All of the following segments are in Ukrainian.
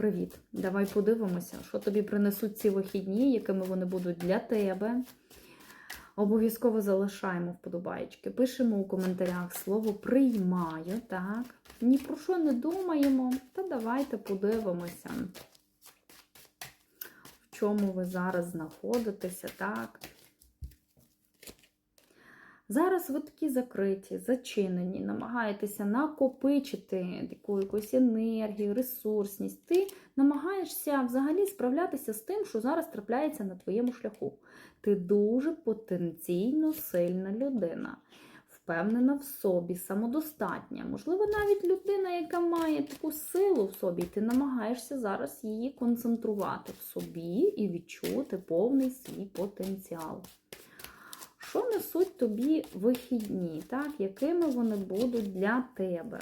Привіт! Давай подивимося, що тобі принесуть ці вихідні, якими вони будуть для тебе. Обов'язково залишаємо вподобайки. Пишемо у коментарях слово приймаю, так? Ні про що не думаємо. Та давайте подивимося, в чому ви зараз знаходитеся, так? Зараз ви такі закриті, зачинені, намагаєтеся накопичити таку якусь енергію, ресурсність. Ти намагаєшся взагалі справлятися з тим, що зараз трапляється на твоєму шляху. Ти дуже потенційно сильна людина, впевнена в собі, самодостатня. Можливо, навіть людина, яка має таку силу в собі, ти намагаєшся зараз її концентрувати в собі і відчути повний свій потенціал. Що несуть тобі вихідні, так? якими вони будуть для тебе?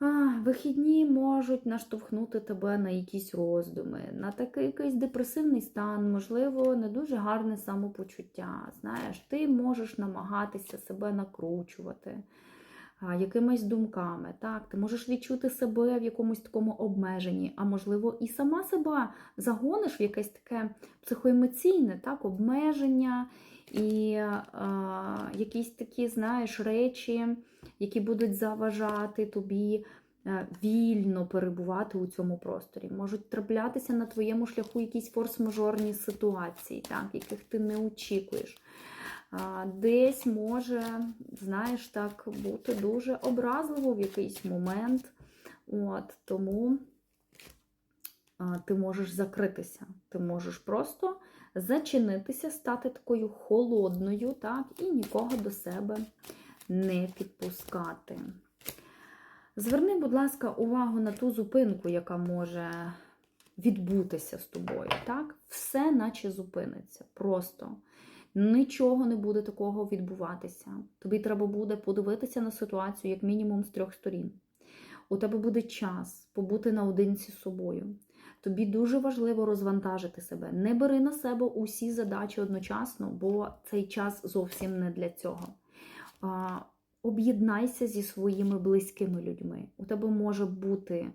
А, Вихідні можуть наштовхнути тебе на якісь роздуми, на такий якийсь депресивний стан, можливо, не дуже гарне самопочуття. Знаєш, ти можеш намагатися себе накручувати якимись думками. Так? Ти можеш відчути себе в якомусь такому обмеженні, а можливо, і сама себе загониш в якесь таке психоемоційне так, обмеження і а, якісь такі, знаєш, речі, які будуть заважати тобі е, вільно перебувати у цьому просторі. Можуть траплятися на твоєму шляху якісь форс-мажорні ситуації, так, яких ти не очікуєш. Десь може, знаєш, так, бути дуже образливо в якийсь момент. От, Тому ти можеш закритися, ти можеш просто зачинитися, стати такою холодною, так, і нікого до себе не підпускати. Зверни, будь ласка, увагу на ту зупинку, яка може відбутися з тобою. Так? Все наче зупиниться. Просто нічого не буде такого відбуватися. Тобі треба буде подивитися на ситуацію, як мінімум, з трьох сторін. У тебе буде час побути наодинці з собою. Тобі дуже важливо розвантажити себе. Не бери на себе усі задачі одночасно, бо цей час зовсім не для цього. Об'єднайся зі своїми близькими людьми. У тебе може бути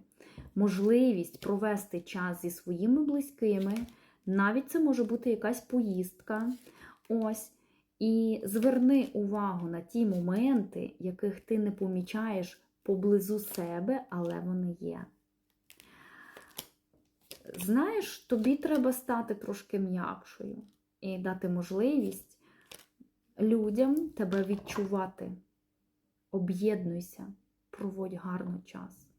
можливість провести час зі своїми близькими. Навіть це може бути якась поїздка. Ось. І зверни увагу на ті моменти, яких ти не помічаєш поблизу себе, але вони є. Знаєш, тобі треба стати трошки м'якшою і дати можливість людям тебе відчувати. Об'єднуйся, проводь гарно час.